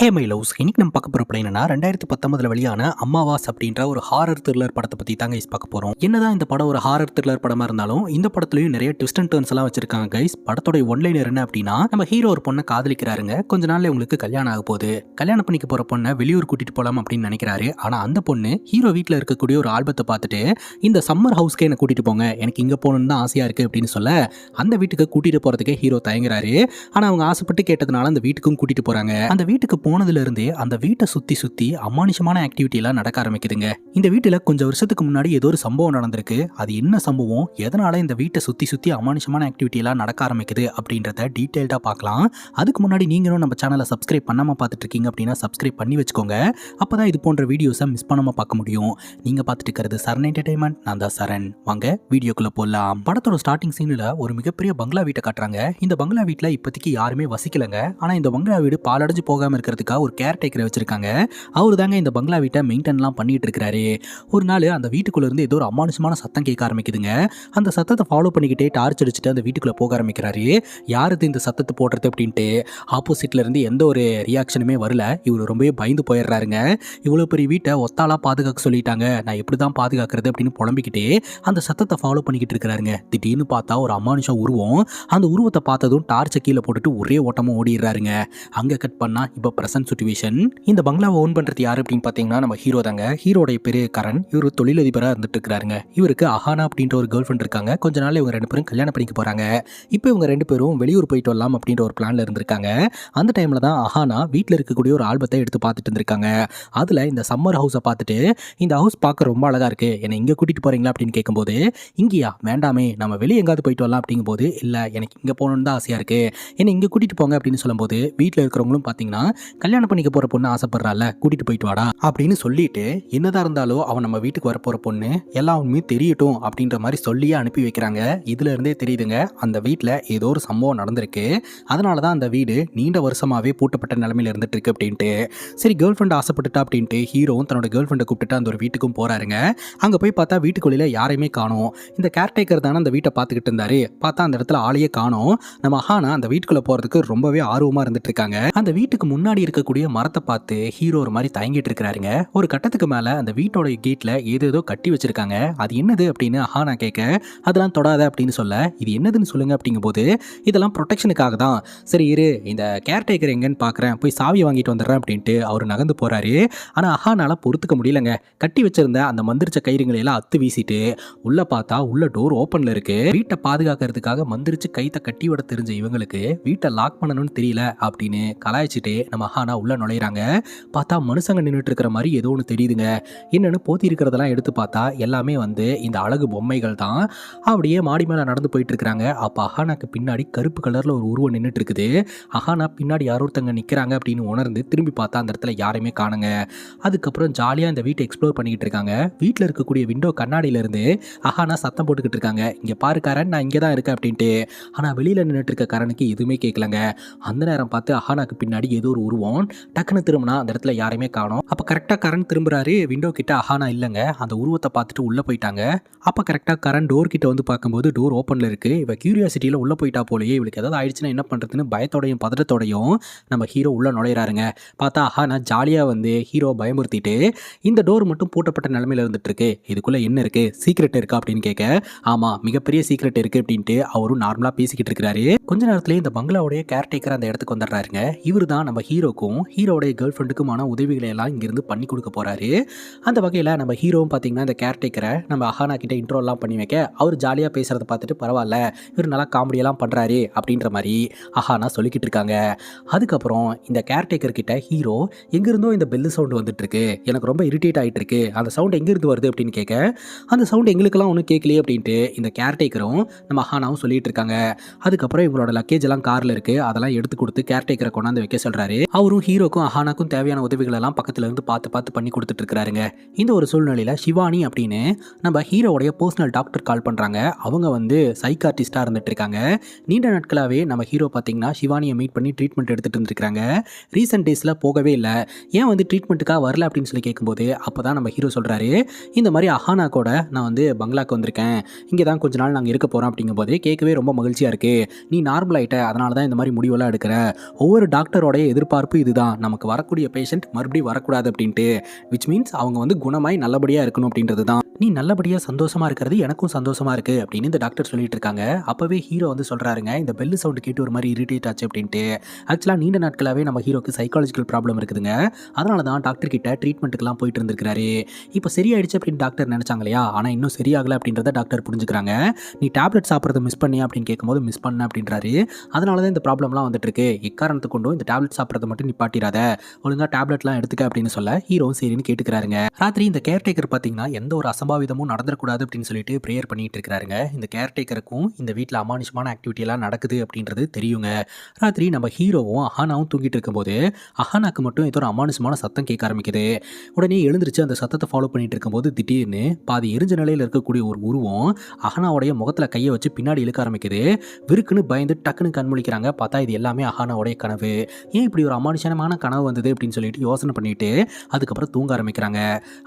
Hey my loves இன்னைக்கு நம்ம பார்க்க போகிற படம் என்னன்னா ரெண்டாயிரத்தி பத்தொன்பதுல வெளியான அம்மாவாஸ் அப்படின்ற ஒரு ஹாரர் த்ரில்லர் படத்தை பற்றி தாங்க கைஸ் பார்க்க போகிறோம் என்னதான் இந்த படம் ஒரு ஹாரர் த்ரில்லர் படமாக இருந்தாலும் இந்த படத்துலையும் நிறைய ட்விஸ்ட் அண்ட் டர்ன்ஸ் எல்லாம் வச்சிருக்காங்க கைஸ் படத்தோட ஒன்லைனர் என்ன அப்படின்னா நம்ம ஹீரோ ஒரு பொண்ணை காதலிக்கிறாருங்க. கொஞ்ச நாள் உங்களுக்கு கல்யாணம் ஆக போகுது. கல்யாணம் பண்ணிக்க போகிற பொண்ணை வெளியூர் கூட்டிட்டு போகலாம் அப்படின்னு நினைக்கிறாரு. ஆனால் அந்த பொண்ணு ஹீரோ வீட்டில் இருக்கக்கூடிய ஒரு ஆல்பத்தை பார்த்துட்டு இந்த சம்மர் ஹவுஸ்க்கே என்னை கூட்டிட்டு போங்க. எனக்கு இங்கே போகணுன்னு தான் ஆசையாக இருக்குது அப்படின்னு சொல்ல அந்த வீட்டுக்கு கூட்டிட்டு போகிறதுக்கே ஹீரோ தயங்குறாரு. ஆனால் அவங்க ஆசைப்பட்டு கேட்டதுனால அந்த வீட்டுக்கும் கூட்டிட்டு போகிறாங்க அந்த வீட்டுக்கு போனதுலேருந்தே அந்த வீட்டை சுற்றி சுற்றி அமானுஷமான ஆக்டிவிட்டியெல்லாம் நடக்க ஆரம்பிக்குதுங்க. இந்த வீட்டில் கொஞ்சம் வருஷத்துக்கு முன்னாடி ஏதோ ஒரு சம்பவம் நடந்திருக்கு. அது என்ன சம்பவம்? எதனால் இந்த வீட்டை சுற்றி சுற்றி அமானுஷமான ஆக்டிவிட்டியெல்லாம் நடக்க ஆரம்பிக்குது அப்படின்றத டீட்டெயில்டாக பார்க்கலாம். அதுக்கு முன்னாடி நீங்களும் நம்ம சேனலை சப்ஸ்கிரைப் பண்ணாம பார்த்துட்டு இருக்கீங்க அப்படின்னா சப்ஸ்கிரைப் பண்ணி வச்சுக்கோங்க. அப்போ தான் இது போன்ற வீடியோஸை மிஸ் பண்ணாமல் பார்க்க முடியும். நீங்கள் பார்த்துட்டு இருக்கிறது சரண் என்டர்டைன்மெண்ட் நான் தான் சரண். வாங்க வீடியோக்குள்ளே போடலாம் படத்தோட ஸ்டார்டிங் சீனில் ஒரு மிகப்பெரிய பங்களா வீட்டை காட்டுறாங்க. இந்த பங்களா வீட்டில் இப்போதைக்கு யாருமே வசிக்கலைங்க. ஆனால் இந்த பங்களா வீடு பாலடைஞ்சு போகாமல் இருக்கிறது இருக்கிறதுக்காக ஒரு கேர்டேக்கரை வச்சிருக்காங்க. அவர் தாங்க இந்த பங்களா வீட்டை மெயின்டைன்லாம் பண்ணிகிட்டு இருக்கிறாரு ஒரு நாள் அந்த வீட்டுக்குள்ளேருந்து ஏதோ ஒரு அமானுஷமான சத்தம் கேட்க ஆரம்பிக்குதுங்க. அந்த சத்தத்தை ஃபாலோ பண்ணிக்கிட்டே டார்ச் அடிச்சுட்டு அந்த வீட்டுக்குள்ளே போக ஆரம்பிக்கிறாரு. யாருக்கு இந்த சத்தத்தை போடுறது அப்படின்ட்டு ஆப்போசிட்ல இருந்து எந்த ஒரு ரியாக்ஷனுமே வரல. இவர் ரொம்பவே பயந்து போயிடுறாருங்க. இவ்வளோ பெரிய வீட்டை ஒத்தாலாக பாதுகாக்க சொல்லிட்டாங்க. நான் எப்படி தான் பாதுகாக்கிறது அப்படின்னு புலம்பிக்கிட்டே அந்த சத்தத்தை ஃபாலோ பண்ணிக்கிட்டு இருக்கிறாருங்க. திடீர்னு பார்த்தா ஒரு அமானுஷம் உருவம். அந்த உருவத்தை பார்த்ததும் டார்ச்சை கீழே போட்டுட்டு ஒரே ஓட்டமும் ஓடிடுறாருங்க. அங்கே கட் பண்ணால் இப்போ ப்ரெசன்ட் சுச்சுவேஷன் இந்த பங்களாவை ஓன் பண்ணுறது யார் அப்படின்னு பார்த்தீங்கன்னா நம்ம ஹீரோ தாங்க. ஹீரோடைய பேரு கரண். இவர் தொழிலதிபராக இருந்துட்டு இருக்கிறாருங்க இவருக்கு அஹானா அப்படின்ற ஒரு கேர்ள் ஃப்ரெண்ட் இருக்காங்க. கொஞ்ச நாள் இவங்க ரெண்டு பேரும் கல்யாணம் பண்ணிக்க போகிறாங்க இப்போ இவங்க ரெண்டு பேரும் வெளியூர் போயிட்டு வரலாம் அப்படின்ற ஒரு பிளான்ல இருந்திருக்காங்க. அந்த டைமில் தான் அஹானா வீட்டில் இருக்கக்கூடிய ஒரு ஆல்பத்தை எடுத்து பார்த்துட்டு இருந்திருக்காங்க. அதில் இந்த சம்மர் ஹவுஸை பார்த்துட்டு இந்த ஹவுஸ் பார்க்க ரொம்ப அழகாக இருக்குது என்னை இங்கே கூட்டிகிட்டு போகிறீங்களா அப்படின்னு கேட்கும்போது இங்கேயா? வேண்டாமே நம்ம வெளியே எங்காவது போயிட்டு வரலாம் அப்படிங்கும்போது இல்லை எனக்கு இங்கே போகணுன்னு தான் ஆசையாக இருக்குது என்னை இங்கே கூட்டிகிட்டு போங்க அப்படின்னு சொல்லும்போது வீட்டில் இருக்கிறவங்களும் பார்த்தீங்கன்னா கல்யாணம் பண்ணிக்க போகிற பொண்ணு ஆசைப்படுறாள் கூட்டிகிட்டு போயிட்டு வாடா அப்படின்னு சொல்லிட்டு என்னதான் இருந்தாலும் அவன் நம்ம வீட்டுக்கு வர போகிற பொண்ணு எல்லா உண்மையும் தெரியட்டும் அப்படின்ற மாதிரி சொல்லியே அனுப்பி வைக்கிறாங்க. இதுல இருந்தே தெரியுதுங்க அந்த வீட்டில் ஏதோ ஒரு சம்பவம் நடந்திருக்கு. அதனால தான் அந்த வீடு நீண்ட வருஷமாகவே பூட்டப்பட்ட நிலமையில இருந்துட்டு இருக்கு அப்படின்ட்டு. சரி கேர்ள் ஃப்ரெண்ட் ஆசைப்பட்டுட்டா அப்படின்ட்டு ஹீரோவும் தன்னோட கேர்ள் ஃப்ரெண்டை கூப்பிட்டு அந்த ஒரு வீட்டுக்கும் போறாருங்க. அங்கே போய் பார்த்தா வீட்டுக்குள்ளே யாரையுமே காணும். இந்த கேர்டேக்கர் தானே அந்த வீட்டை பார்த்துக்கிட்டு இருந்தாரு. பார்த்தா அந்த இடத்துல ஆளையே காணோம். நம்ம ஹானா அந்த வீட்டுக்குள்ள போறதுக்கு ரொம்பவே ஆர்வமா இருந்துட்டு இருக்காங்க அந்த வீட்டுக்கு முன்னாடி இருக்கக்கூடிய மரத்தை பார்த்து ஹீரோ ஒரு மாதிரி தயங்கிட்டு இருக்கிறாருங்க. ஒரு கட்டத்துக்கு மேல அந்த வீட்டோட கேட்ல ஏதேதோ கட்டி வச்சிருக்காங்க. அது என்னது அப்படின்னு அஹானா கேட்க அதெல்லாம் தொடாத அப்படின்னு சொல்ல இது என்னதுன்னு சொல்லுங்க அப்படிங்கும்போது இதெல்லாம் ப்ரொடெக்ஷனுக்காக தான். சரி இரு இந்த கேர்டேக்கர் எங்கன்னு பார்க்குறேன் போய் சாவியை வாங்கிட்டு வந்துடுறேன் அப்படின்ட்டு அவர் நகர்ந்து போறாரு. ஆனால் அஹானால பொறுத்துக்க முடியலங்க. கட்டி வச்சிருந்த அந்த மந்திரிச்ச கயிறுங்களை எல்லாம் அத்து வீசிட்டு உள்ள பார்த்தா உள்ள டோர் ஓப்பன்ல இருக்கு. வீட்டை பாதுகாக்கிறதுக்காக மந்திரிச்சு கைத்தை கட்டி விட தெரிஞ்ச இவங்களுக்கு வீட்டை லாக் பண்ணணும்னு தெரியல அப்படின்னு கலாய்ச்சிட்டு நம்ம ஆனால் உள்ளே நுழையிறாங்க. பார்த்தா மனுஷங்க நின்றுட்டு இருக்கிற மாதிரி ஏதோ ஒன்று தெரியுதுங்க. என்னென்னு போத்தி இருக்கிறதெல்லாம் எடுத்து பார்த்தா எல்லாமே வந்து இந்த அழகு பொம்மைகள் தான். அப்படியே மாடி மேலே நடந்து போயிட்டு இருக்கிறாங்க அப்போ அஹானாக்கு பின்னாடி கருப்பு கலரில் ஒரு உருவம் நின்றுட்டு இருக்குது அஹானா பின்னாடி யாரோ ஒருத்தங்க நிற்கிறாங்க அப்படின்னு உணர்ந்து திரும்பி பார்த்தா அந்த இடத்துல யாரையுமே காணுங்க. அதுக்கப்புறம் ஜாலியாக இந்த வீட்டை எக்ஸ்ப்ளோர் பண்ணிக்கிட்டு இருக்காங்க வீட்டில் இருக்கக்கூடிய விண்டோ கண்ணாடியிலேருந்து அஹானா சத்தம் போட்டுக்கிட்டு இருக்காங்க இங்கே பாரு கரண் நான் இங்கே தான் இருக்கேன் அப்படின்ட்டு. ஆனால் வெளியில் நின்றுட்டு இருக்க கரனுக்கு எதுவுமே கேட்கலங்க அந்த நேரம் பார்த்து அஹானாக்கு பின்னாடி ஏதோ ஒரு உருவம் டக்குன்னு திரும்பினா அந்த இடத்துல யாரையுமே காணும். அப்போ கரெக்டாக கரண் திரும்புறாரு. விண்டோ கிட்ட அஹானா இல்லைங்க. அந்த உருவத்தை பார்த்துட்டு உள்ளே போயிட்டாங்க. அப்போ கரெக்டாக கரண் டோர் கிட்ட வந்து பார்க்கும்போது டோர் ஓப்பனில் இருக்கு. இவ கியூரியாசிட்டியில் உள்ளே போயிட்டா போலயே. இவளுக்கு ஏதாவது ஆயிடுச்சுன்னா என்ன பண்ணுறதுன்னு பயத்தோடையும் பதட்டத்தோடையும் நம்ம ஹீரோ உள்ளே நுழையிறாருங்க. பார்த்தா அஹானா ஜாலியாக வந்து ஹீரோ பயமுறுத்திட்டு இந்த டோர் மட்டும் பூட்டப்பட்ட நிலமையில இருந்துட்டு இருக்கு இதுக்குள்ளே என்ன இருக்கு? சீக்ரெட் இருக்கா அப்படின்னு கேட்க ஆமாம் மிகப்பெரிய சீக்ரெட் இருக்கு அப்படின்ட்டு அவரும் நார்மலாக பேசிக்கிட்டு இருக்கிறாரு. கொஞ்ச நேரத்திலே இந்த பங்களாவுடைய கேர்டேக்கர் அந்த இடத்துக்கு வந்துடுறாருங்க. இவர் தான் நம்ம ஹீரோ ஹீரோக்கும் ஹீரோடைய கேர்ள் ஃப்ரெண்டுக்குமான உதவிகளை எல்லாம் இங்கேருந்து பண்ணி கொடுக்க போகிறாரு அந்த வகையில் நம்ம ஹீரோவும் பார்த்தீங்கன்னா இந்த கேர்டேக்கரை நம்ம அஹானா கிட்ட இன்ட்ரோலாம் பண்ணி வைக்க அவர் ஜாலியாக பேசுகிறத பார்த்துட்டு பரவாயில்ல இவர் நல்லா காமெடியெல்லாம் பண்ணுறாரு அப்படின்ற மாதிரி அஹானா சொல்லிக்கிட்டு இருக்காங்க. அதுக்கப்புறம் இந்த கேர்டேக்கர் கிட்ட ஹீரோ எங்கேருந்தோ இந்த பெல்லு சவுண்டு வந்துட்டுருக்கு. எனக்கு ரொம்ப இரிட்டேட் ஆகிட்டு இருக்கு அந்த சவுண்ட் எங்கேருந்து வருது அப்படின்னு கேட்க அந்த சவுண்ட் எங்களுக்கெல்லாம் ஒன்றும் கேட்கலையே அப்படின்ட்டு இந்த கேர்டேக்கரும் நம்ம அஹானாவும் சொல்லிட்டு இருக்காங்க. அதுக்கப்புறம் இவங்களோட லக்கேஜ் எல்லாம் காரில் இருக்குது அதெல்லாம் எடுத்து கொடுத்து கேர்டேக்கரை கொண்டாந்து வைக்க சொல்கிறாரு அவரும் ஹீரோக்கும் அஹானாக்கும் தேவையான உதவிகள் எல்லாம் இருந்து பார்த்து பார்த்து பண்ணி கொடுத்துட்ருக்காருங்க இந்த ஒரு சூழ்நிலையில் சிவானி அப்படின்னு நம்ம ஹீரோவுடைய பர்சனல் டாக்டர் கால் பண்ணுறாங்க அவங்க வந்து சைக்கார்டிஸ்டாக இருந்துட்டு இருக்காங்க நீண்ட நாட்களாகவே நம்ம ஹீரோ பார்த்தீங்கன்னா சிவானியை மீட் பண்ணி ட்ரீட்மெண்ட் எடுத்துகிட்டு இருந்திருக்காங்க ரீசெண்ட் டேஸில் போகவே இல்லை. ஏன் வந்து ட்ரீட்மெண்ட்டுக்காக வரல அப்படின்னு சொல்லி கேட்கும்போது அப்போ தான் நம்ம ஹீரோ சொல்கிறாரு இந்த மாதிரி அஹானா கூட நான் வந்து பங்களாக்கு வந்திருக்கேன். இங்கே தான் கொஞ்ச நாள் நாங்கள் இருக்க போகிறோம் அப்படிங்கும்போது கேட்கவே ரொம்ப மகிழ்ச்சியாக இருக்குது நீ நார்மல் ஆகிட்ட அதனால தான் இந்த மாதிரி முடிவெல்லாம் எடுக்கிற. ஒவ்வொரு டாக்டரோடைய எதிர்பார்ப்பு எதிர்பார்ப்பு இதுதான். நமக்கு வரக்கூடிய பேஷண்ட் மறுபடியும் வரக்கூடாது அப்படின்ட்டு விச் மீன்ஸ் அவங்க வந்து குணமாய் நல்லபடியாக இருக்கணும் அப்படின்றது தான் நீ நல்லபடியாக சந்தோஷமாக இருக்கிறது எனக்கும் சந்தோஷமாக இருக்கு அப்படின்னு இந்த டாக்டர் சொல்லிட்டு இருக்காங்க. அப்போவே ஹீரோ வந்து சொல்கிறாருங்க இந்த பெல் சவுண்டு கேட்டு ஒரு மாதிரி இரிட்டேட் ஆச்சு அப்படின்ட்டு. ஆக்சுவலாக நீண்ட நாட்களாகவே நம்ம ஹீரோக்கு சைக்காலஜிக்கல் ப்ராப்ளம் இருக்குதுங்க. அதனால தான் டாக்டர் கிட்ட ட்ரீட்மெண்ட்டுக்கெல்லாம் போயிட்டு இருந்திருக்காரு இப்போ சரியாயிடுச்சு அப்படின்னு டாக்டர் நினச்சாங்க இல்லையா? ஆனால் இன்னும் சரியாகலை அப்படின்றத டாக்டர் புரிஞ்சுக்கிறாங்க. நீ டேப்லெட் சாப்பிட்றத மிஸ் பண்ணி அப்படின்னு கேட்கும்போது மிஸ் பண்ண அப்படின்றாரு. அதனால தான் இந்த ப்ராப்ளம்லாம் வந்துட்டு இருக்கு. எக்காரணத்தை கொண்டும் இந்த டேப்லெட் சாப்பிட்றத மட்டும் நிப்பாட்டிடாத. ஒழுங்காக டேப்லெட்லாம் எடுத்துக்க அப்படின்னு சொல்ல ஹீரோவும் சரின்னு கேட்டுக்கிறாருங்க. ராத்திரி இந்த கேர்டேக்கர் பார்த்தீங்கன்னா எந்த ஒரு அசம் அசம்பாவிதமும் நடந்துடக்கூடாது அப்படின்னு சொல்லிட்டு ப்ரேயர் பண்ணிட்டு இருக்கிறாருங்க. இந்த கேர்டேக்கருக்கும் இந்த வீட்டில் அமானுஷமான ஆக்டிவிட்டியெல்லாம் நடக்குது அப்படின்றது தெரியுங்க. ராத்திரி நம்ம ஹீரோவும் அஹானாவும் தூங்கிட்டு இருக்கும்போது அஹானாக்கு மட்டும் ஏதோ ஒரு அமானுஷமான சத்தம் கேட்க ஆரம்பிக்குது. உடனே எழுந்திருச்சு அந்த சத்தத்தை ஃபாலோ பண்ணிட்டு இருக்கும்போது திடீர்னு பாதி எரிஞ்ச நிலையில் இருக்கக்கூடிய ஒரு உருவம் அஹானாவுடைய முகத்தில் கையை வச்சு பின்னாடி இழுக்க ஆரம்பிக்குது. விருக்குன்னு பயந்து டக்குன்னு கண்முழிக்கிறாங்க பார்த்தா இது எல்லாமே அஹானாவுடைய கனவு. ஏன் இப்படி ஒரு அமானுஷமான கனவு வந்தது அப்படின்னு சொல்லிட்டு யோசனை பண்ணிட்டு அதுக்கப்புறம் தூங்க ஆரம்பிக்கிறாங்க.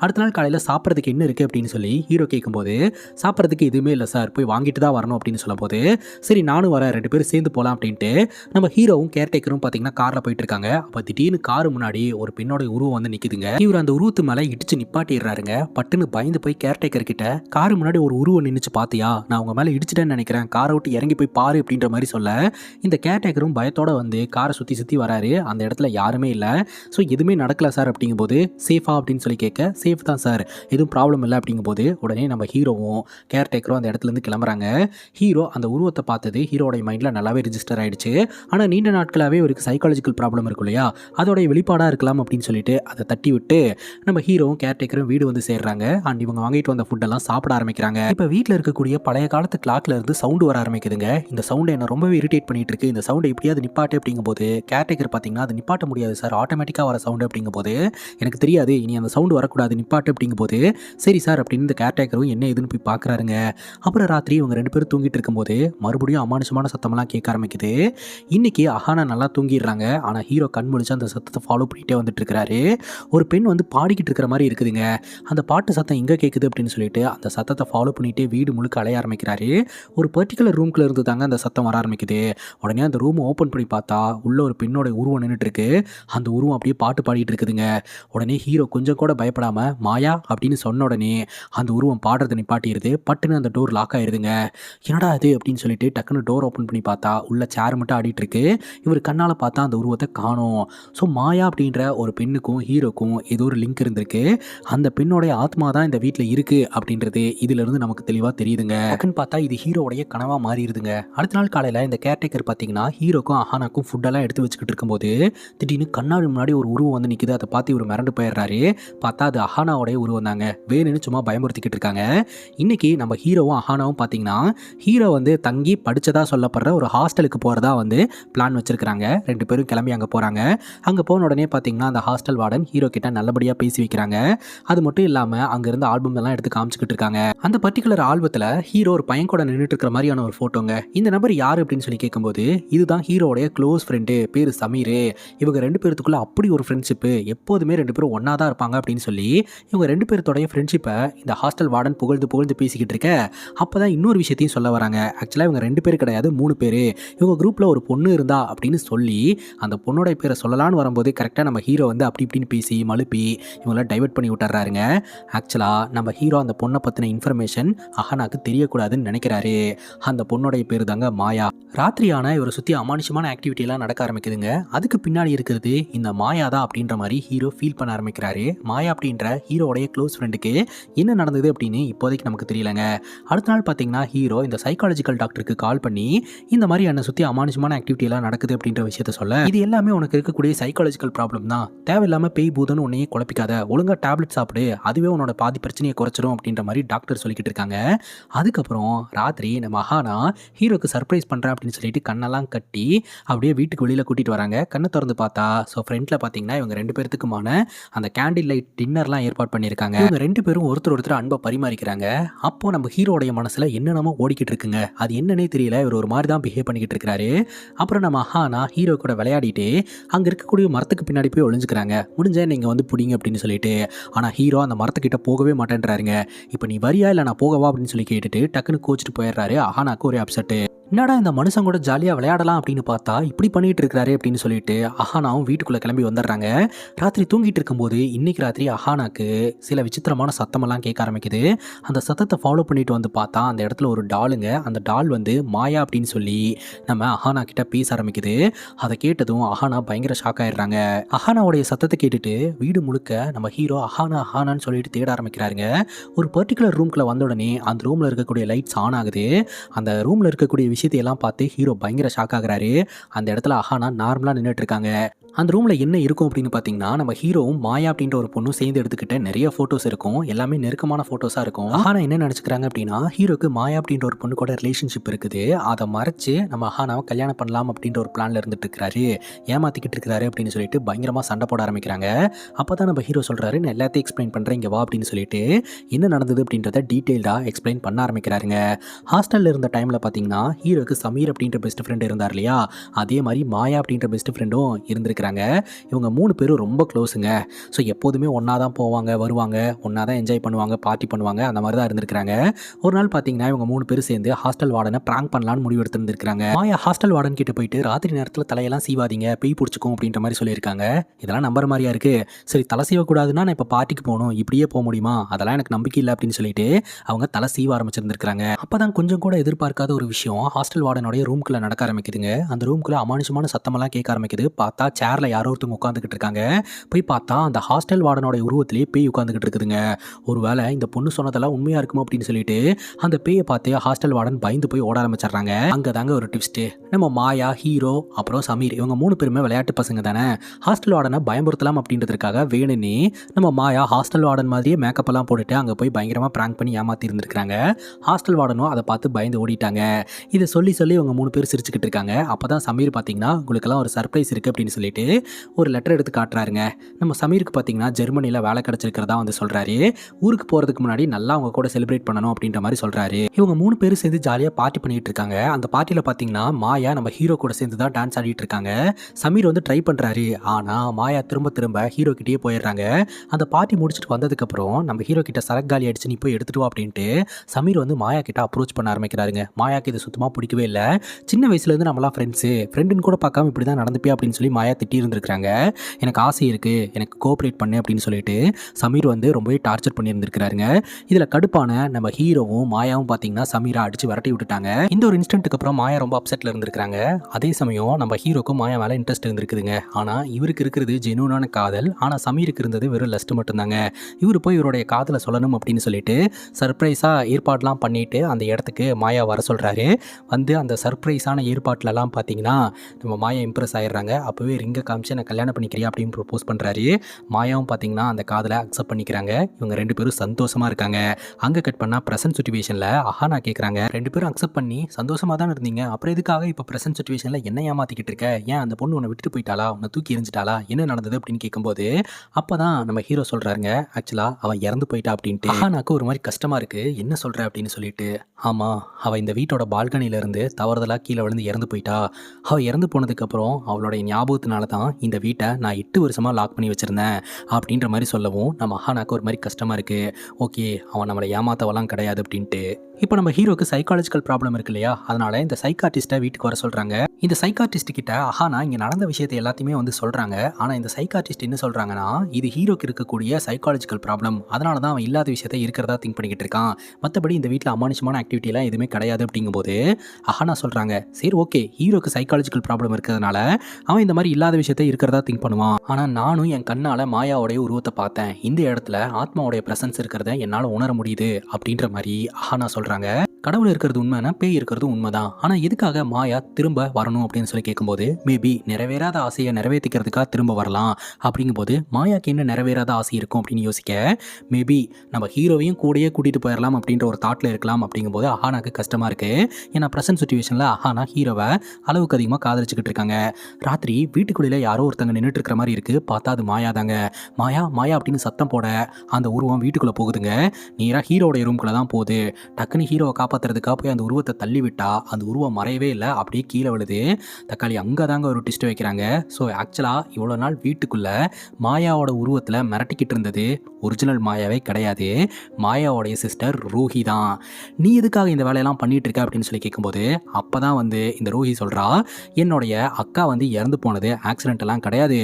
அடுத்த நாள் காலையில் சாப்பிட்றதுக்கு என்ன இருக்குது அப்படின்னு சொல்லி ஹீரோ கேட்கும்போது சாப்பிட்றதுக்கு எதுவுமே இல்லை சார் போய் வாங்கிட்டு தான் வரணும் அப்படின்னு சொல்லும்போது சரி நானும் வரேன் ரெண்டு பேரும் சேர்ந்து போகலாம் அப்படின்ட்டு நம்ம ஹீரோவும் கேர்டேக்கரும் பார்த்தீங்கன்னா காரில் போயிட்டு இருக்காங்க. அப்போ திடீர்னு காரு முன்னாடி ஒரு பெண்ணோட உருவம் வந்து நிற்குதுங்க இவர் அந்த உருவத்து மேலே இடிச்சு நிப்பாட்டிடுறாருங்க. பட்டுன்னு பயந்து போய் கேர்டேக்கர் கிட்ட காரு முன்னாடி ஒரு உருவம் நின்றுச்சு பார்த்தியா நான் உங்கள் மேலே இடிச்சிட்டேன்னு நினைக்கிறேன். காரை விட்டு இறங்கி போய் பாரு அப்படின்ற மாதிரி சொல்ல இந்த கேர்டேக்கரும் பயத்தோட வந்து காரை சுற்றி சுற்றி வராரு. அந்த இடத்துல யாருமே இல்லை. ஸோ எதுவுமே நடக்கல சார் அப்படிங்கும்போது சேஃபா அப்படின்னு சொல்லி கேட்க சேஃப் தான் சார் எதுவும் ப்ராப்ளம் இல்லை அப்படிங்கும்போது உடனே நம்ம ஹீரோவும் கேர்டேக்கரும் அந்த இடத்துலேருந்து கிளம்புறாங்க. ஹீரோ அந்த உருவத்தை பார்த்தது ஹீரோடைய மைண்டில் நல்லாவே ரிஜிஸ்டர் ஆகிடுச்சு ஆனால் நீண்ட நாட்களாகவே ஒரு சைக்காலஜிக்கல் ப்ராப்ளம் இருக்கும் இல்லையா? அதோடைய வெளிப்பாடாக இருக்கலாம் அப்படின்னு சொல்லிட்டு அதை தட்டி விட்டு நம்ம ஹீரோவும் கேர்டேக்கரும் வீடு வந்து சேர்றாங்க. அண்ட் இவங்க வாங்கிட்டு வந்த ஃபுட்டெல்லாம் சாப்பிட ஆரம்பிக்கிறாங்க. இப்போ வீட்டில் இருக்கக்கூடிய பழைய காலத்து கிளாக்ல இருந்து சவுண்டு வர ஆரம்பிக்குதுங்க. இந்த சவுண்டு என்ன ரொம்பவே இரிட்டேட் பண்ணிட்டு இருக்கு. இந்த சவுண்டை எப்படியாவது நிப்பாட்டு அப்படிங்கும்போது கேர்டேக்கர் பார்த்தீங்கன்னா அது நிப்பாட்ட முடியாது சார். ஆட்டோமேட்டிக்காக வர சவுண்டு அப்படிங்கும்போது எனக்கு தெரியாது. இனி அந்த சவுண்டு வரக்கூடாது. நிப்பாட்டு அப்படிங்கும்போது சரி சார் அப்படின்னு இந்த கேர்டேக்கரும் என்ன ஏதுன்னு போய் பார்க்குறாருங்க அப்புறம் ராத்திரி இவங்க ரெண்டு பேரும் தூங்கிட்டு இருக்கும்போது மறுபடியும் அமானுஷமான சத்தமெல்லாம் கேட்க ஆரம்பிக்குது. இன்றைக்கி அஹானா நல்லா தூங்கிடுறாங்க. ஆனால் ஹீரோ கண் முடிச்சு அந்த சத்தத்தை ஃபாலோ பண்ணிகிட்டே வந்துட்டு இருக்கிறாரு. ஒரு பெண் வந்து பாடிக்கிட்டு இருக்கிற மாதிரி இருக்குதுங்க. அந்த பாட்டு சத்தம் எங்கே கேட்குது அப்படின்னு சொல்லிட்டு அந்த சத்தத்தை ஃபாலோ பண்ணிகிட்டே வீடு முழுக்க அலைய ஆரம்பிக்கிறாரு. ஒரு பர்டிகுலர் ரூம்குள்ள இருந்து தாங்க அந்த சத்தம் வர ஆரம்பிக்குது. உடனே அந்த ரூம் ஓப்பன் பண்ணி பார்த்தா உள்ள ஒரு பெண்ணோட உருவம் நின்றுட்டு இருக்கு. அந்த உருவம் அப்படியே பாட்டு பாடிட்டு இருக்குதுங்க. உடனே ஹீரோ கொஞ்சம் கூட பயப்படாம மாயா அப்படின்னு சொன்ன உடனே அந்த உருவம் பாடுறதை நிப்பாட்டிடுது பட்டுன்னு அந்த டோர் லாக் ஆயிருதுங்க என்னடா அது அப்படின்னு சொல்லிட்டு டக்குன்னு டோர் ஓப்பன் பண்ணி பார்த்தா உள்ள சேர் மட்டும் ஆடிட்டு இருக்கு. இவர் கண்ணால் பார்த்தா அந்த உருவத்தை காணும். ஸோ மாயா அப்படின்ற ஒரு பெண்ணுக்கும் ஹீரோக்கும் ஏதோ ஒரு லிங்க் இருந்திருக்கு. அந்த பெண்ணோடைய ஆத்மா தான் இந்த வீட்டில் இருக்கு அப்படின்றது இதிலிருந்து நமக்கு தெளிவாக தெரியுதுங்க. டக்குன்னு பார்த்தா இது ஹீரோடைய கனவாக மாறிடுதுங்க. அடுத்த நாள் காலையில் இந்த கேர்டேக்கர் பார்த்தீங்கன்னா ஹீரோக்கும் அஹானாக்கும் ஃபுட்டெல்லாம் எடுத்து வச்சுக்கிட்டு இருக்கும்போது திடீர்னு கண்ணாடி முன்னாடி ஒரு உருவம் வந்து நிற்குது அதை பார்த்து இவர் மிரண்டு போயிடுறாரு. பார்த்தா அது அஹானாவுடைய உருவம் தாங்க. வேணும்னு சும்மா பயமுறுத்திக்கிட்டு இருக்காங்க. இன்னைக்கு நம்ம ஹீரோவும் அஹானாவும் பார்த்தீங்கன்னா ஹீரோ வந்து தங்கி படித்ததாக சொல்லப்படுற ஒரு ஹாஸ்டலுக்கு போகிறதா வந்து பிளான் வச்சிருக்கிறாங்க. ரெண்டு பேரும் கிளம்பி அங்கே போகிறாங்க அங்கே போன உடனே பார்த்தீங்கன்னா அந்த ஹாஸ்டல் வார்டன் ஹீரோ கிட்ட நல்லபடியாக பேசி வைக்கிறாங்க. அது மட்டும் இல்லாமல் அங்கேருந்து ஆல்பம் எல்லாம் எடுத்து காமிச்சிக்கிட்டு இருக்காங்க. அந்த பர்டிகுலர் ஆல்பத்தில் ஹீரோ ஒரு பையன் கூட நின்றுட்டு இருக்கிற மாதிரியான ஒரு ஃபோட்டோங்க இந்த நபர் யார் அப்படின்னு சொல்லி கேட்கும்போது இதுதான் ஹீரோடைய க்ளோஸ் ஃப்ரெண்டு பேர் சமீர். இவங்க ரெண்டு பேர்த்துக்குள்ள அப்படி ஒரு ஃப்ரெண்ட்ஷிப்பு எப்போதுமே ரெண்டு பேரும் ஒன்றா தான் இருப்பாங்க அப்படின்னு சொல்லி இவங்க ரெண்டு பேர்த்தோடைய ஃப்ரெண்ட்ஷிப்பை இந்த ஹாஸ்டல் வார்டன் புகழ்ந்து புகழ்ந்து பேசிக்கிட்டு இருக்க அப்போ தான் இன்னொரு விஷயத்தையும் சொல்ல வராங்க. ஆக்சுவலாக இவங்க ரெண்டு பேர் கிடையாது மூணு பேர். இவங்க குரூப்பில் ஒரு பொண்ணு இருந்தா அப்படின்னு சொல்லி அந்த பொண்ணோட பேரை சொல்லலான்னு வரும்போது கரெக்டாக நம்ம ஹீரோ வந்து அப்படி இப்படின்னு பேசி மழுப்பி இவங்கள டைவர்ட் பண்ணி விட்டுறாருங்க. ஆக்சுவலாக நம்ம ஹீரோ அந்த பொண்ணை பற்றின இன்ஃபர்மேஷன் அஹனாக்கு தெரியக்கூடாதுன்னு நினைக்கிறாரு. அந்த பொண்ணோடைய பேர் தாங்க மாயா. ராத்திரியான இவரை சுற்றி அமானுஷமான ஆக்டிவிட்டியெல்லாம் நடக்க ஆரம்பிக்குதுங்க. அதுக்கு பின்னாடி இருக்கிறது இந்த மாயா தான் அப்படின்ற மாதிரி ஹீரோ ஃபீல் பண்ண ஆரம்பிக்கிறாரு. மாயா அப்படின்ற ஹீரோடைய க்ளோஸ் ஃப்ரெண்டுக்கு என்ன நடந்தது அப்படின்னு இப்போதைக்கு நமக்கு தெரியலங்க. அடுத்த நாள் பார்த்தீங்கன்னா ஹீரோ இந்த சைக்காலஜிக்கல் டாக்டருக்கு கால் பண்ணி இந்த மாதிரி என்னை சுற்றி அமானுஷமான ஆக்டிவிட்டி எல்லாம் நடக்குது அப்படின்ற விஷயத்த சொல்ல இது எல்லாமே உனக்கு இருக்கக்கூடிய சைக்காலஜிக்கல் ப்ராப்ளம் தான். தேவையில்லாமல் பேய் பூதன்னு உன்னையே குழப்பிக்காத. ஒழுங்காக டேப்லெட் சாப்பிடு. அதுவே உன்னோட பாதி பிரச்சனையை குறைச்சிரும் அப்படின்ற மாதிரி டாக்டர் சொல்லிக்கிட்டு இருக்காங்க. அதுக்கப்புறம் ராத்திரி நம்ம மகானா ஹீரோக்கு சர்ப்ரைஸ் பண்ணுறேன் அப்படின்னு சொல்லிட்டு கண்ணெல்லாம் கட்டி அப்படியே வீட்டுக்கு வெளியில் கூட்டிகிட்டு வராங்க. கண்ணை திறந்து பார்த்தா ஸோ ஃப்ரெண்டில் பார்த்தீங்கன்னா இவங்க ரெண்டு பேர்த்துக்குமான அந்த கேண்டில் லைட் டின்னர்லாம் ஏற்பாடு பண்ணியிருக்காங்க. இவங்க ரெண்டு பேரும் ஒருத்தர் ஒருத்தர் அன்பை பரிமாறிக்கிறாங்க. அப்போ நம்ம ஹீரோடைய மனசில் என்னென்னமோ ஓடிக்கிட்டு இருக்குங்க. அது என்னன்னே தெரியல. இவர் ஒரு மாதிரி தான் பிஹேவ் பண்ணிக்கிட்டு இருக்காரு. அப்புறம் நம்ம அஹானா ஹீரோ கூட விளையாடிட்டு அங்கே இருக்கக்கூடிய மரத்துக்கு பின்னாடி போய் ஒளிஞ்சுக்கிறாங்க. முடிஞ்சால் நீங்கள் வந்து பிடிங்க அப்படின்னு சொல்லிட்டு. ஆனால் ஹீரோ அந்த மரத்துக்கிட்ட போகவே மாட்டேன்றாருங்க. இப்போ நீ வரியா? இல்லை நான் போகவா? அப்படின்னு சொல்லி கேட்டுட்டு டக்குன்னு கோச்சிட்டு போயிடுறாரு அஹானாக்கு ஒரே அப்செட்டு என்னடா இந்த மனுஷன் கூட ஜாலியாக விளையாடலாம் அப்படின்னு பார்த்தா இப்படி பண்ணிட்டு இருக்கிறாரு அப்படின்னு சொல்லிட்டு அஹானாவும் வீட்டுக்குள்ளே கிளம்பி வந்துடுறாங்க. ராத்திரி தூங்கிட்டு இருக்கும்போது இன்னைக்கு ராத்திரி அஹானாக்கு சில விசித்திரமான சத்தமெல்லாம் கேட்க ஆரம்பிக்குது. அந்த சத்தத்தை ஃபாலோ பண்ணிட்டு வந்து பார்த்தா அந்த இடத்துல ஒரு டாலுங்க அந்த டால் வந்து மாயா அப்படின்னு சொல்லி நம்ம அஹானா கிட்ட பேச ஆரம்பிக்குது. அதை கேட்டதும் அஹானா பயங்கர ஷாக் ஆயிடுறாங்க. அஹானாவுடைய சத்தத்தை கேட்டுட்டு வீடு முழுக்க நம்ம ஹீரோ அஹானா அஹானான்னு சொல்லிட்டு தேட ஆரம்பிக்கிறாருங்க. ஒரு பர்டிகுலர் ரூம்குள்ளே வந்த உடனே அந்த ரூமில் இருக்கக்கூடிய லைட்ஸ் ஆன் ஆகுது. அந்த ரூமில் இருக்கக்கூடிய விஷயத்தையெல்லாம் பார்த்து ஹீரோ பயங்கர ஷாக் ஆகுறாரு. அந்த இடத்துல அஹானா நார்மலாக நின்றுட்டு இருக்காங்க. அந்த ரூமில் என்ன இருக்கும் அப்படின்னு பார்த்தீங்கன்னா நம்ம ஹீரோவும் மாயா அப்படின்ற ஒரு பொண்ணும் சேர்ந்து எடுத்துக்கிட்ட நிறைய ஃபோட்டோஸ் இருக்கும். எல்லாமே நெருக்கமான ஃபோட்டோஸாக இருக்கும். ஆனால் என்ன நினச்சிக்கிறாங்க அப்படின்னா ஹீரோக்கு மாயா அப்படின்ற ஒரு பொண்ணு கூட ரிலேஷன்ஷிப் இருக்குது. அதை மறைச்சு நம்ம அஹானாவை கல்யாணம் பண்ணலாம் அப்படின்ற ஒரு பிளானில் இருந்துட்டு இருக்கிறாரு ஏமாத்திக்கிட்டு இருக்கிறாரு அப்படின்னு சொல்லிட்டு பயங்கரமாக சண்டை போட ஆரம்பிக்கிறாங்க. அப்போ தான் நம்ம ஹீரோ சொல்கிறாரு நான் எல்லாத்தையும் எக்ஸ்பிளைன் பண்ணுறேன் இங்கே வா அப்படின்னு சொல்லிட்டு என்ன நடந்தது அப்படின்றத டீட்டெயில்டாக எக்ஸ்பிளைன் பண்ண ஆரம்பிக்கிறாருங்க. ஹாஸ்டலில் இருந்த டைமில் பார்த்தீங்கன்னா ஹீரோக்கு சமீர் அப்படின்ற பெஸ்ட் ஃப்ரெண்ட் இருந்தார் இல்லையா? அதே மாதிரி மாயா அப்படின்ற பெஸ்ட் ஃப்ரெண்டும் இருக்கிறாங்க இவங்க மூணு பேரும் ரொம்ப க்ளோஸுங்க ஸோ எப்போதுமே ஒன்றா தான் போவாங்க வருவாங்க ஒன்றா தான் என்ஜாய் பண்ணுவாங்க பார்ட்டி பண்ணுவாங்க அந்த மாதிரி தான் இருந்திருக்கிறாங்க. ஒரு நாள் பார்த்தீங்கன்னா இவங்க மூணு பேரும் சேர்ந்து ஹாஸ்டல் வார்டனை ப்ராங்க் பண்ணலான்னு முடிவு எடுத்திருந்திருக்காங்க மாயா ஹாஸ்டல் வார்டன் கிட்ட போயிட்டு ராத்திரி நேரத்தில் தலையெல்லாம் சீவாதீங்க பேய் பிடிச்சிக்கும் அப்படின்ற மாதிரி சொல்லியிருக்காங்க. இதெல்லாம் நம்புற மாதிரியா இருக்கு. சரி தலை சீவக்கூடாதுன்னா நான் இப்போ பார்ட்டிக்கு போகணும் இப்படியே போக முடியுமா? அதெல்லாம் எனக்கு நம்பிக்கை இல்லை அப்படின்னு சொல்லிட்டு அவங்க தலை சீவ ஆரம்பிச்சிருந்திருக்காங்க அப்பதான் கொஞ்சம் கூட எதிர்பார்க்காத ஒரு விஷயம் ஹாஸ்டல் வார்டனுடைய ரூம்குள்ள நடக்க ஆரம்பிக்குதுங்க. அந்த ரூம்குள்ள அமானுஷமான சத்தமெல்லாம் கேட்க ஆரம்பிக்குது. பார்த்தா சேரில் யாரோ ஒருத்தவங்க உட்காந்துக்கிட்டு இருக்காங்க. போய் பார்த்தா அந்த ஹாஸ்டல் வார்டனோட உருவத்திலேயே பேய் உட்காந்துக்கிட்டு இருக்குதுங்க. ஒருவேளை இந்த பொண்ணு சொன்னதெல்லாம் உண்மையாக இருக்குமோ அப்படின்னு சொல்லிட்டு அந்த பேயை பார்த்து ஹாஸ்டல் வார்டன் பயந்து போய் ஓட ஆரம்பிச்சிடுறாங்க. அங்கே தாங்க ஒரு டிப்ஸ்ட்டு நம்ம மாயா ஹீரோ அப்புறம் சமீர் இவங்க மூணு பேருமே விளையாட்டு பசங்க தானே. ஹாஸ்டல் வார்டனை பயமுறுத்தலாம் அப்படின்றதுக்காக வேணும்னே நம்ம மாயா ஹாஸ்டல் வார்டன் மாதிரியே மேக்கப் எல்லாம் போட்டுட்டு அங்கே போய் பயங்கரமாக ப்ராங்க் பண்ணி ஏமாற்றி இருந்திருக்காங்க ஹாஸ்டல் வார்டனும் அதை பார்த்து பயந்து ஓடிட்டாங்க. இதை சொல்லி சொல்லி இவங்க மூணு பேர் சிரிச்சுக்கிட்டு இருக்காங்க. அப்போ தான் சமீர் பார்த்தீங்கன்னா உங்களுக்கெல்லாம் ஒரு சர்ப்ரைஸ் இருக்குது அப்படின்னு சொல்லிட்டு ஒரு லெட்டர் எடுத்து காட்டுறாருங்க. நம்ம சமீருக்கு பார்த்தீங்கன்னா ஜெர்மனியில் வேலை கிடச்சிருக்கிறதா வந்து சொல்கிறாரு ஊருக்கு போகிறதுக்கு முன்னாடி நல்லா அவங்க கூட செலிப்ரேட் பண்ணணும் அப்படின்ற மாதிரி சொல்கிறாரு இவங்க மூணு பேரும் சேர்ந்து ஜாலியாக பார்ட்டி பண்ணிகிட்டு இருக்காங்க. அந்த பார்ட்டியில் பார்த்தீங்கன்னா மாயா நம்ம ஹீரோ கூட சேர்ந்து தான் டான்ஸ் ஆடிட்டு இருக்காங்க. சமீர் வந்து ட்ரை பண்ணுறாரு ஆனால் மாயா திரும்ப திரும்ப ஹீரோ கிட்டேயே போயிடுறாங்க. அந்த பார்ட்டி முடிச்சுட்டு வந்ததுக்கப்புறம் நம்ம ஹீரோ கிட்ட சரக்கு காலி அடிச்சு நீ போய் எடுத்துட்டு வா அப்படின்ட்டு சமீர் வந்து மாயா கிட்ட அப்ரோச் பண்ண ஆரம்பிக்கிறாருங்க. மாயாக்கு இது சுத்தமாக பிடிக்கவே இல்லை. சின்ன வயசுலேருந்து நம்மளாம் ஃப்ரெண்ட்ஸு ஃப்ரெண்டுன்னு கூட பார்க்காம இப்படி தான் நடந்துப்பியா அப்படின்னு சொல்லி மாயா திட்டி இருந்திருக்காங்க எனக்கு ஆசை இருக்குது எனக்கு கோஆப்ரேட் பண்ணு அப்படின்னு சொல்லிட்டு சமீர் வந்து ரொம்பவே டார்ச்சர் பண்ணியிருந்திருக்கிறாருங்க. இதில் கடுப்பான நம்ம ஹீரோவும் மாயாவும் பார்த்தீங்கன்னா சமீரா அடிச்சு விரட்டி விட்டுட்டாங்க. இந்த ஒரு இன்ஸ்டன்ட்டுக்கு அப்புறம் மாயா ரொம்ப அப்செட்டில் இருந்திருக்காங்க அதே சமயம் நம்ம ஹீரோக்கும் மாயா மேலே இன்ட்ரெஸ்ட் இருந்திருக்குதுங்க. ஆனால் இவருக்கு இருக்கிறது ஜெனூனான காதல். ஆனால் சமீருக்கு இருந்தது வெறும் லஸ்ட் மட்டும்தாங்க. இவர் போய் இவருடைய காதலை சொல்லணும் அப்படின்னு சொல்லிட்டு சர்ப்ரைஸாக ஏற்பாடுலாம் பண்ணிட்டு அந்த இடத்துக்கு மாயா வர சொல்கிறாரு வந்து அந்த சர்ப்ரைஸான ஏற்பாட்டிலலாம் பார்த்தீங்கன்னா நம்ம மாயா இம்ப்ரெஸ் ஆயிடுறாங்க. அப்போவே ரிங்கை காமிச்சு நான் கல்யாணம் பண்ணிக்கிறியா அப்படின்னு ப்ரொப்போஸ் பண்ணுறாரு மாயாவும் பார்த்தீங்கன்னா அந்த காதலை அக்செப்ட் பண்ணிக்கிறாங்க. இவங்க ரெண்டு பேரும் சந்தோஷமாக இருக்காங்க. அங்கே கட் பண்ணால் ப்ரெசன்ட் சுச்சுவேஷனில் அஹானா கேட்குறாங்க ரெண்டு பேரும் அக்செப்ட் பண்ணி சந்தோஷமாக தான் இருந்தீங்க. அப்புறம் எதுக்காக இப்போ ப்ரெசன்ட் சுச்சுவேஷனில் என்ன ஏமாற்றிக்கிட்டு இருக்க? ஏன் அந்த பொண்ணு உன்னை விட்டுட்டு போயிட்டாளா? உன்னை தூக்கி எரிஞ்சிட்டாளா? என்ன நடந்தது அப்படின்னு கேட்கும்போது அப்போ தான் நம்ம ஹீரோ சொல்கிறாருங்க ஆக்சுவலாக அவன் இறந்து போயிட்டா அப்படின்ட்டு. அஹானாக்கு ஒரு மாதிரி கஷ்டமாக இருக்குது என்ன சொல்கிற அப்படின்னு சொல்லிட்டு ஆமாம் அவள் இந்த வீட்டோட பால்கனியிலேருந்து தவறுதலாக கீழே விழுந்து இறந்து போயிட்டா. அவள் இறந்து போனதுக்கப்புறம் அவளோட ஞாபகத்தினால தான் இந்த வீட்டை நான் எட்டு வருஷமாக லாக் பண்ணி வச்சுருந்தேன் அப்படின்ற மாதிரி சொல்லவும் நம்ம அஹானாக்கு ஒரு மாதிரி கஷ்டமாக இருக்குது ஓகே அவன் நம்மளை ஏமாத்தவெல்லாம் கிடையாது அப்படின்ட்டு. இப்போ நம்ம ஹீரோக்கு சைக்காலஜிக்கல் ப்ராப்ளம் இருக்கு இல்லையா? அதனால இந்த சைக்காட்டிஸ்ட்டை வீட்டுக்கு வர சொல்கிறாங்க இந்த சைக்காட்டிஸ்ட் கிட்ட அஹானா இங்கே நடந்த விஷயத்தை எல்லாத்தையுமே வந்து சொல்கிறாங்க ஆனால் இந்த சைக்காட்டிஸ்ட் என்ன சொல்கிறாங்கன்னா இது ஹீரோக்கு இருக்கக்கூடிய சைக்காலஜிக்கல் ப்ராப்ளம் அதனால தான் அவன் இல்லாத விஷயத்த இருக்கிறதா திங்க் பண்ணிக்கிட்டு இருக்கான். மற்றபடி இந்த வீட்டில் அமானுஷமான ஆக்டிவிட்டிலாம் எதுவுமே கிடையாது அப்படிங்கும்போது அஹானா சொல்கிறாங்க சரி ஓகே ஹீரோக்கு சைக்காலஜிக்கல் ப்ராப்ளம் இருக்கிறதுனால அவன் இந்த மாதிரி இல்லாத விஷயத்த இருக்கிறதா திங்க் பண்ணுவான். ஆனால் நானும் என் கண்ணால் மாயாவுடைய உருவத்தை பார்த்தேன். இந்த இடத்துல ஆத்மாவுடைய பிரசன்ஸ் இருக்கிறத என்னால் உணர முடியுது அப்படின்ற மாதிரி அஹானா சொல்கிறாங்க கடவுள் இருக்கிறது உண்மைனா பேய் இருக்கிறது உண்மைதான். ஆனால் எதுக்காக மாயா திரும்ப வரணும் அப்படின்னு சொல்லி கேட்கும்போது மேபி நிறைவேறாத ஆசையை நிறைவேற்றிக்கிறதுக்காக திரும்ப வரலாம். அப்படிங்கும்போது மாயாக்கு என்ன நிறைவேறாத ஆசை இருக்கும் அப்படின்னு யோசிக்க மேபி நம்ம ஹீரோவையும் கூடயே கூட்டிகிட்டு போயிடலாம் அப்படின்ற ஒரு தாட்டில் இருக்கலாம் அப்படிங்கும்போது அஹானாக்கு கஷ்டமாக இருக்குது ஏன்னா ப்ரெசன்ட் சுச்சுவேஷனில் அஹானா ஹீரோவை அளவுக்கு அதிகமாக காதலிச்சுக்கிட்டு இருக்காங்க. ராத்திரி வீட்டுக்குள்ளே யாரோ ஒருத்தங்க நின்றுட்டு இருக்கிற மாதிரி இருக்குது பார்த்தா அது மாயா தாங்க மாயா மாயா அப்படின்னு சத்தம் போட அந்த உருவம் வீட்டுக்குள்ளே போகுதுங்க. நேராக ஹீரோடைய ரூம்குள்ளே தான் போகுது. டக்குன்னு ஹீரோவை காப்பாற்றுறதுக்காக போய் அந்த உருவத்தை தள்ளி விட்டா அந்த உருவம் மறையவே இல்லை. அப்படியே கீழே விழுது. தக்காளி அங்கே தாங்க ஒரு டிஸ்ட் வைக்கிறாங்க. ஸோ ஆக்சுவலாக இவ்வளோ நாள் வீட்டுக்குள்ளே மாயாவோட உருவத்தில் மிரட்டிக்கிட்டு இருந்தது. ஒரிஜினல் மாயாவே கிடையாது. மாயாவோடைய சிஸ்டர் ரூஹி தான். நீ எதுக்காக இந்த வேலையெல்லாம் பண்ணிட்டு இருக்க அப்படின்னு சொல்லி கேட்கும்போது அப்போ தான் வந்து இந்த ரூஹி சொல்கிறா என்னுடைய அக்கா வந்து இறந்து போனது ஆக்சிடென்ட்லாம் கிடையாது.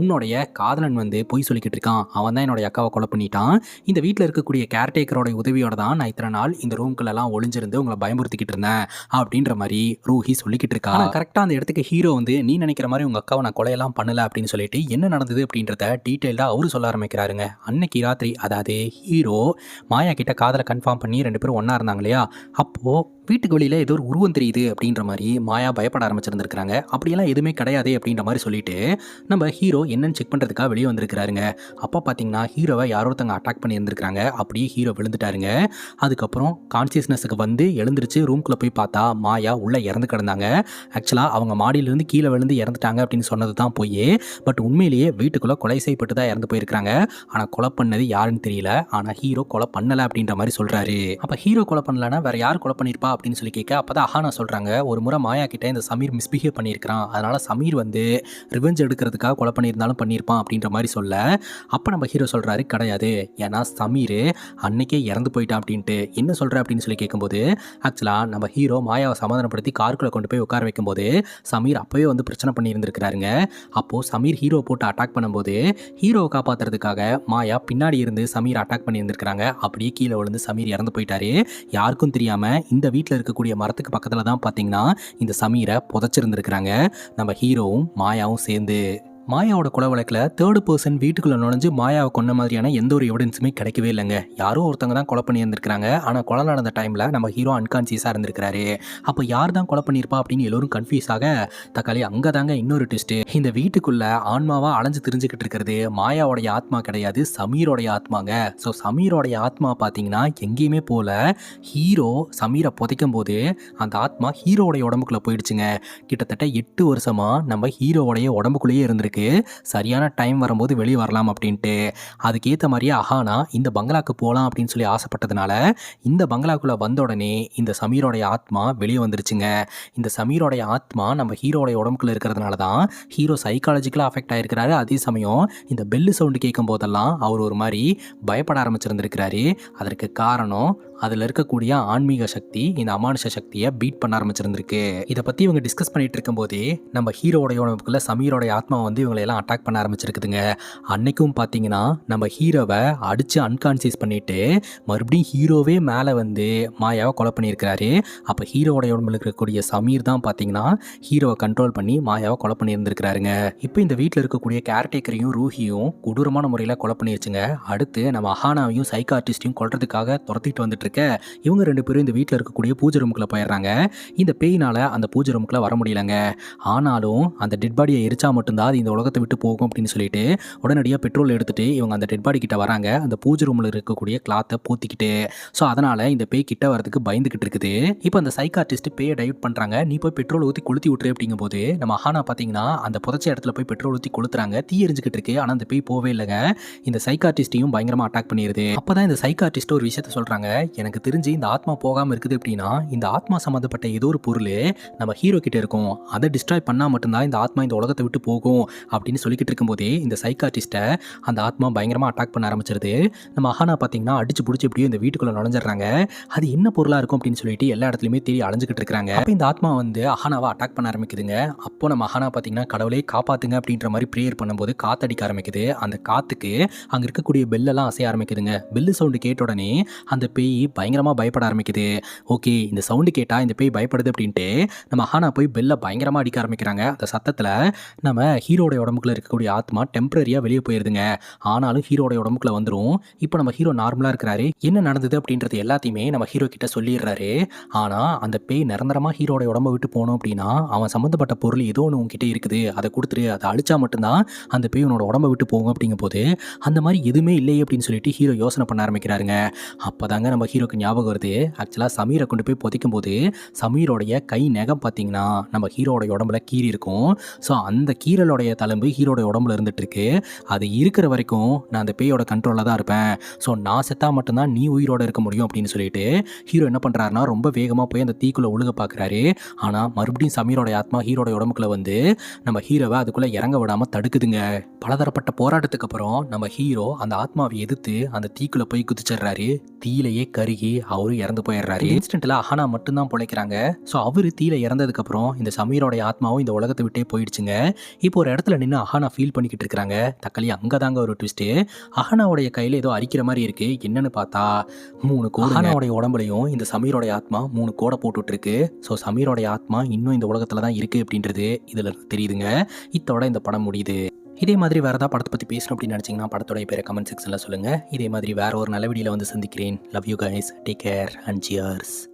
உன்னுடைய காதலன் வந்து பொய் சொல்லிக்கிட்டு இருக்கான். அவன் தான் என்னுடைய அக்காவை கொலை பண்ணிட்டான். இந்த வீட்டில் இருக்கக்கூடிய கேர்டேக்கரோட உதவியோட தான் நான் இத்தனை நாள் இந்த ரூம்குள்ளெல்லாம் ஒளிஞ்சிருந்து உங்களை பயமுறுத்திக்கிட்டு இருந்தேன் அப்படின்ற மாதிரி ரூஹி சொல்லிக்கிட்டு இருக்கா. கரெக்டாக அந்த இடத்துக்கு ஹீரோ வந்து நீ நினைக்கிற மாதிரி உங்கள் அக்காவை நான் கொலையெல்லாம் பண்ணல அப்படின்னு சொல்லிட்டு என்ன நடந்தது அப்படின்றத டீட்டெயிலாக அவரு சொல்ல ஆரம்பிக்கிறாருங்க. அன்னைக்கு ராத்திரி அதாவது ஹீரோ மாயா கிட்ட காதலை கன்ஃபார்ம் பண்ணி ரெண்டு பேரும் ஒன்றா இருந்தாங்க இல்லையா? அப்போது வீட்டுக்கு வெளியில் ஏதோ ஒரு உருவம் தெரியுது அப்படின்ற மாதிரி மாயா பயப்பட ஆரம்பிச்சிருந்துருக்காங்க அப்படியெல்லாம் எதுவுமே கிடையாது அப்படின்ற மாதிரி சொல்லிட்டு நம்ம ஹீரோ என்னன்னு செக் பண்ணுறதுக்காக வெளியே வந்திருக்கிறாருங்க. அப்போ பார்த்தீங்கன்னா ஹீரோவை யாரோ ஒருத்தங்க அட்டாக் பண்ணி இருந்திருக்காங்க அப்படியே ஹீரோ விழுந்துட்டாருங்க. அதுக்கப்புறம் கான்சியஸ்னஸுக்கு வந்து எழுந்திருச்சு ரூம்குள்ளே போய் பார்த்தா மாயா உள்ளே இறந்து கிடந்தாங்க. ஆக்சுவலாக அவங்க மாடியிலேருந்து கீழே விழுந்து இறந்துட்டாங்க அப்படின்னு சொன்னது தான் போய். பட் உண்மையிலேயே வீட்டுக்குள்ளே கொலை செய்யப்பட்டு தான் இறந்து போயிருக்காங்க ஆனால் கொலை பண்ணது யாருன்னு தெரியல. ஆனால் ஹீரோ கொலை பண்ணலை அப்படின்ற மாதிரி சொல்கிறாரு அப்போ ஹீரோ கொலை பண்ணலன்னா வேறு யார் கொலை பண்ணியிருப்பா? அப்படின்னு சொல்லி கேட்க அப்போ தான் அஹானா சொல்கிறாங்க ஒரு முறை மாயா கிட்டே இந்த சமீர் மிஸ்பிஹேவ் பண்ணியிருக்கிறான். அதனால் சமீர் வந்து ரிவெஞ்ச் எடுக்கிறதுக்காக கொலை பண்ணியிருந்தாலும் பண்ணியிருப்பான் அப்படின்ற மாதிரி சொல்ல அப்போ நம்ம ஹீரோ சொல்கிறாரு கிடையாது. ஏன்னா சமீர் அன்னைக்கே இறந்து போயிட்டான் அப்படின்ட்டு. என்ன சொல்கிற அப்படின்னு சொல்லி கேட்கும்போது ஆக்சுவலாக நம்ம ஹீரோ மாயாவை சமாதானப்படுத்தி காருக்குள்ளே கொண்டு போய் உட்கார வைக்கும்போது சமீர் அப்போவே வந்து பிரச்சனை பண்ணியிருந்திருக்கிறாருங்க. அப்போது சமீர் ஹீரோ போட்டு அட்டாக் பண்ணும்போது ஹீரோவை காப்பாற்றுறதுக்காக மாயா பின்னாடி இருந்து சமீர் அட்டாக் பண்ணியிருந்திருக்கிறாங்க. அப்படியே கீழே விழுந்து சமீர் இறந்து போயிட்டாரு. யாருக்கும் தெரியாமல் இந்த வீட்டில் இருக்கக்கூடிய மரத்துக்கு பக்கத்தில் தான் பார்த்தீங்கன்னா இந்த சமீரை புதைச்சிருந்துருக்கிறாங்க. நம்ம ஹீரோவும் மாயாவும் சேர்ந்து மாயாவோட கொலை வழக்கில் தேர்டு பர்சன் வீட்டுக்குள்ளே நுழைஞ்சு மாயாவை கொன்ன மாதிரியான எந்த ஒரு எவிடன்ஸுமே கிடைக்கவே இல்லைங்க. யாரோ ஒருத்தங்க தான் கொலை பண்ணி இருந்திருக்காங்க ஆனால் கொலை நடந்த டைமில் நம்ம ஹீரோ அன்கான்சியஸாக இருந்திருக்கிறாரு. அப்போ யார் தான் கொலை பண்ணியிருப்பா அப்படின்னு எல்லோரும் கன்ஃபியூஸ் ஆக தக்காளி அங்கே தாங்க இன்னொரு ட்விஸ்ட்டு இந்த வீட்டுக்குள்ள ஆன்மாவாக அலைஞ்சு தெரிஞ்சுக்கிட்டு இருக்கிறது மாயாவோடைய ஆத்மா கிடையாது சமீரோடைய ஆத்மாங்க. ஸோ சமீரோடைய ஆத்மா பார்த்தீங்கன்னா எங்கேயுமே போல. ஹீரோ சமீரை புதைக்கும் போது அந்த ஆத்மா ஹீரோடைய உடம்புக்குள்ளே போயிடுச்சுங்க. கிட்டத்தட்ட எட்டு வருஷமாக நம்ம ஹீரோவோடைய உடம்புக்குள்ளேயே இருந்திருக்கு. சரியான டைம் வரும்போது வெளியே வரலாம் அப்படின்ட்டு. அதுக்கேற்ற மாதிரியே அஹானா இந்த பங்களாக்கு போகலாம் அப்படின்னு சொல்லி ஆசைப்பட்டதுனால இந்த பங்களாக்குள்ளே வந்த உடனே இந்த சமீரோடைய ஆத்மா வெளியே வந்துருச்சுங்க. இந்த சமீரோடைய ஆத்மா நம்ம ஹீரோடைய உடம்புக்குள்ள இருக்கிறதுனால தான் ஹீரோ சைக்காலஜிக்கலாக அஃபெக்ட் ஆகிருக்கிறாரு அதே சமயம் இந்த பெல்லு சவுண்டு கேட்கும் போதெல்லாம் அவர் ஒரு மாதிரி பயப்பட ஆரம்பிச்சிருந்திருக்கிறாரு. அதற்கு காரணம் அதில் இருக்கக்கூடிய ஆன்மீக சக்தி இந்த அமானுஷ சக்தியை பீட் பண்ண ஆரம்பிச்சிருந்திருக்கு. இதை பற்றி இவங்க டிஸ்கஸ் பண்ணிட்டு இருக்கும்போதே நம்ம ஹீரோடைய உடம்புக்குள்ள சமீரோடைய ஆத்மா வந்து இவங்களை எல்லாம் அட்டாக் பண்ண ஆரம்பிச்சிருக்குதுங்க. அன்னைக்கும் பார்த்தீங்கன்னா நம்ம ஹீரோவை அடித்து அன்கான்சியஸ் பண்ணிட்டு மறுபடியும் ஹீரோவே மேலே வந்து மாயாவை கொலை பண்ணியிருக்கிறாரு. அப்போ ஹீரோடைய உடம்புல இருக்கக்கூடிய சமீர் தான் பார்த்தீங்கன்னா ஹீரோவை கண்ட்ரோல் பண்ணி மாயாவை கொலை பண்ணியிருந்திருக்கிறாருங்க. இப்போ இந்த வீட்டில் இருக்கக்கூடிய கேர்டேக்கரையும் ரூஹியும் கொடூரமான முறையில் கொலை பண்ணிருச்சுங்க. அடுத்து நம்ம அஹானாவையும் சைக்கார்டிஸ்டையும் கொள்றதுக்காக துரத்திட்டு வந்துட்டு இருக்க இவங்க ரெண்டு பேரும் இந்த வீட்டில் இருக்கக்கூடிய பூஜை ரூமுக்குள்ள போயிடுறாங்க. இந்த பேயினால அந்த பூஜை ரூமுக்குள்ள வர முடியலங்க. ஆனாலும் அந்த டெட் பாடியை எரிச்சா மட்டும்தான் அது இந்த உலகத்தை விட்டு போகும் அப்படின்னு சொல்லிட்டு உடனடியாக பெட்ரோல் எடுத்துகிட்டு இவங்க அந்த டெட் பாடி கிட்ட வராங்க. அந்த பூஜை ரூமில் இருக்கக்கூடிய கிளாத்தை பூத்திக்கிட்டு. ஸோ அதனால் இந்த பேய் கிட்ட வரதுக்கு பயந்துக்கிட்டு இருக்குது. இப்போ அந்த சைக்கார்டிஸ்ட் பேயை டைவர்ட் பண்ணுறாங்க நீ போய் பெட்ரோல் ஊற்றி கொளுத்தி விட்டுரு அப்படிங்கும்போது நம்ம ஹானா பார்த்தீங்கன்னா அந்த புதைச்ச இடத்துல போய் பெட்ரோல் ஊற்றி கொளுத்துறாங்க. தீ எரிஞ்சுக்கிட்டு இருக்கு. ஆனால் அந்த பேய் போவே இல்லைங்க. இந்த சைக்கார்டிஸ்டையும் பயங்கரமாக அட்டாக் பண்ணிடுது அப்போ தான் இந்த சைக்கார்டிஸ்ட் ஒரு விஷயத்த சொல்கிறாங்க எனக்கு தெரிஞ்சு இந்த ஆத்மா போகாமல் இருக்குது அப்படின்னா இந்த ஆத்மா சம்மந்தப்பட்ட ஏதோ ஒரு பொருள் நம்ம ஹீரோ கிட்ட இருக்கும். அதை டிஸ்ட்ராய் பண்ணால் மட்டும்தான் இந்த ஆத்மா இந்த உலகத்தை விட்டு போகும் அப்படின்னு சொல்லிக்கிட்டு இருக்கும்போதே இந்த சைக்காட்டிஸ்ட்டை அந்த ஆத்மா பயங்கரமாக அட்டாக் பண்ண ஆரம்பிச்சிருது. நம்ம அஹானா பார்த்தீங்கன்னா அடிச்சு பிடிச்சி எப்படியும் இந்த வீட்டுக்குள்ளே நுழைஞ்சிடுறாங்க. அது என்ன பொருளாக இருக்கும் அப்படின்னு சொல்லிட்டு எல்லா இடத்துலையுமே தேடி அலைஞ்சிக்கிட்டு இருக்காங்க அப்போ இந்த ஆத்மா வந்து அஹானாவை அட்டாக் பண்ண ஆரம்பிக்குதுங்க. அப்போ நம்ம அஹானா பார்த்தீங்கன்னா கடவுளே காப்பாத்துங்க அப்படின்ற மாதிரி ப்ரேயர் பண்ணும்போது காத்தடிக்க ஆரம்பிக்குது. அந்த காத்துக்கு அங்கே இருக்கக்கூடிய பெல்லெல்லாம் அசைய ஆரம்பிக்குதுங்க. பெல்லு சவுண்டு கேட்ட உடனே அந்த பேய் பயங்கரமாக பயப்பட ஆரம்பிக்குது. ஓகே இந்த சவுண்டு கேட்டால் இந்த பேய் பயப்படுது அப்படின்ட்டு நம்ம ஹானா போய் பெல்லை பயங்கரமாக அடிக்க ஆரம்பிக்கிறாங்க. அந்த சத்தத்தில் நம்ம ஹீரோடைய உடம்புக்குள்ள இருக்கக்கூடிய ஆத்மா டெம்பரரியாக வெளியே போயிருதுங்க. ஆனாலும் ஹீரோடைய உடம்புக்குள்ள வந்துடும் இப்போ நம்ம ஹீரோ நார்மலாக இருக்கிறாரு. என்ன நடந்தது அப்படின்றது எல்லாத்தையுமே நம்ம ஹீரோ கிட்ட சொல்லிடுறாரு. ஆனால் அந்த பேய் நிரந்தரமாக ஹீரோட உடம்ப விட்டு போனோம் அப்படின்னா அவன் சம்மந்தப்பட்ட பொருள் ஏதோ ஒன்று உங்ககிட்ட இருக்குது. அதை கொடுத்துரு அதை அழிச்சா மட்டும்தான் அந்த பேய் உன்னோட உடம்ப விட்டு போகும் அப்படிங்கும் போது அந்த மாதிரி எதுவுமே இல்லையே அப்படின்னு சொல்லிட்டு ஹீரோ யோசனை பண்ண ஆரம்பிக்கிறாருங்க. அப்போ தாங்க நம்ம ஹீரோக்கு ஞாபகம் வருது. ஆக்சுவலாக சமீரை கொண்டு போய் புதைக்கும் போது சமீரோடைய கை நகம் பார்த்தீங்கன்னா நம்ம ஹீரோடைய உடம்புல கீறி இருக்கும். ஸோ அந்த கீரலோடைய தழும்பு ஹீரோடைய உடம்புல இருந்துட்டு இருக்கு அது இருக்கிற வரைக்கும் நான் அந்த பேயோட கண்ட்ரோலில் தான் இருப்பேன். ஸோ நான் செத்தா மட்டும்தான் நீ உயிரோட இருக்க முடியும் அப்படின்னு சொல்லிட்டு ஹீரோ என்ன பண்ணுறாருனா ரொம்ப வேகமாக போய் அந்த தீக்குள்ளே ஒழுக பார்க்குறாரு ஆனால் மறுபடியும் சமீரோடைய ஆத்மா ஹீரோடைய உடம்புக்குள்ள வந்து நம்ம ஹீரோவை அதுக்குள்ளே இறங்க விடாமல் தடுக்குதுங்க. பலதரப்பட்ட போராட்டத்துக்கு அப்புறம் நம்ம ஹீரோ அந்த ஆத்மாவை எதிர்த்து அந்த தீக்குள்ளே போய் குதிச்சிடுறாரு. தீயிலேயே கருகி அவரும் இறந்து போயிடுறாரு. இன்ஸ்டன்ட்ல அஹானா மட்டும்தான் பிழைக்கிறாங்க. ஸோ அவரு தீயில இறந்ததுக்கு அப்புறம் இந்த சமீரோடைய ஆத்மாவும் இந்த உலகத்தை விட்டே போயிடுச்சுங்க. இப்போ ஒரு இடத்துல நின்று அஹானா ஃபீல் பண்ணிக்கிட்டு இருக்காங்க தக்காளி அங்கே தாங்க ஒரு ட்விஸ்ட்டு அஹானாவுடைய கையில் ஏதோ அரிக்கிற மாதிரி இருக்கு. என்னன்னு பார்த்தா மூணு கோடு அஹானாவுடைய உடம்புலையும் இந்த சமீரோடைய ஆத்மா மூணு கோடை போட்டுட்டு இருக்கு ஸோ சமீரோடைய ஆத்மா இன்னும் இந்த உலகத்தில் தான் இருக்கு அப்படின்றது இதில் தெரியுதுங்க. இத்தோட இந்த படம் முடியுது. இதே மாதிரி வேறு ஏதாவது படத்தை பற்றி பேசணும் அப்படின்னு நினச்சிங்கன்னா படத்தோடைய பேரை கமெண்ட் செக்ஷனில் சொல்லுங்கள் இதே மாதிரி வேறு ஒரு நல்ல வீடியோவில் வந்து சந்திக்கிறேன். Love you guys take care and cheers